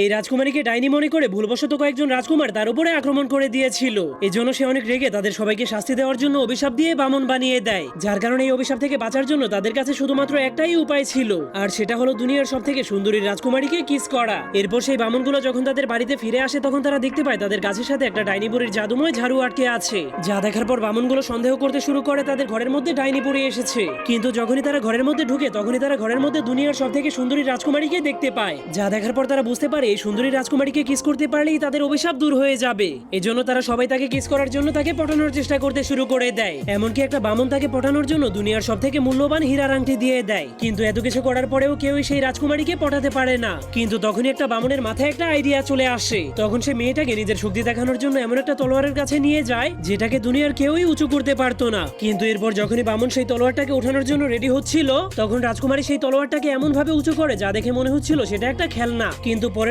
এই রাজকুমারীকে ডাইনি মনে করে ভুলবশত কয়েকজন রাজকুমার তার উপরে আক্রমণ করে দিয়েছিল। এজন্য সে অনেক রেগে তাদের সবাইকে শাস্তি দেওয়ার জন্য অভিশাপ দিয়ে বামন বানিয়ে দেয়, যার কারণে এই অভিশাপ থেকে বাঁচার জন্য তাদের কাছে শুধুমাত্র একটাই উপায় ছিল, আর সেটা হলো দুনিয়ার সব থেকে সুন্দরী রাজকুমারীকে কিস করা। এরপর সেই বামনগুলো যখন তাদের বাড়িতে ফিরে আসে, তখন তারা দেখতে পায় তাদের গাছের সাথে একটা ডাইনি বুড়ির জাদুময় ঝাড়ু আটকে আছে। যা দেখার পর বামনগুলো সন্দেহ করতে শুরু করে তাদের ঘরের মধ্যে ডাইনি পড়ে এসেছে। কিন্তু যখনই তারা ঘরের মধ্যে ঢুকে, তখনই তারা ঘরের মধ্যে দুনিয়ার সব থেকে সুন্দরী রাজকুমারীকে দেখতে পায়। যা দেখার পর তারা বুঝতে পারে এই সুন্দরী রাজকুমারীকে কিস করতে পারলেই তাদের অভিশাপ দূর হয়ে যাবে। এজন্য তারা সবাই তাকে কিস করার জন্য তাকে পটানোর চেষ্টা করতে শুরু করে দেয়। এমনকি একটা বামন তাকে পটানোর জন্য দুনিয়ার সব থেকে মূল্যবান হীরার আংটি দিয়ে দেয়। কিন্তু এত কিছু করার পরেও কেউই সেই রাজকুমারীকে পটাতে পারে না। কিন্তু তখনই একটা বামনের মাথায় একটা আইডিয়া চলে আসে। তখন সে মেয়েটাকে নিজের শক্তি দেখানোর জন্য এমন একটা তলোয়ারের কাছে নিয়ে যায়, যেটাকে দুনিয়ার কেউই উঁচু করতে পারতো না। কিন্তু এরপর যখনই বামন সেই তলোয়ারটাকে ওঠানোর জন্য রেডি হচ্ছিল, তখন রাজকুমারী সেই তলোয়ারটাকে এমন ভাবে উঁচু করে, যা দেখে মনে হচ্ছিল সেটা একটা খেলনা। কিন্তু পরের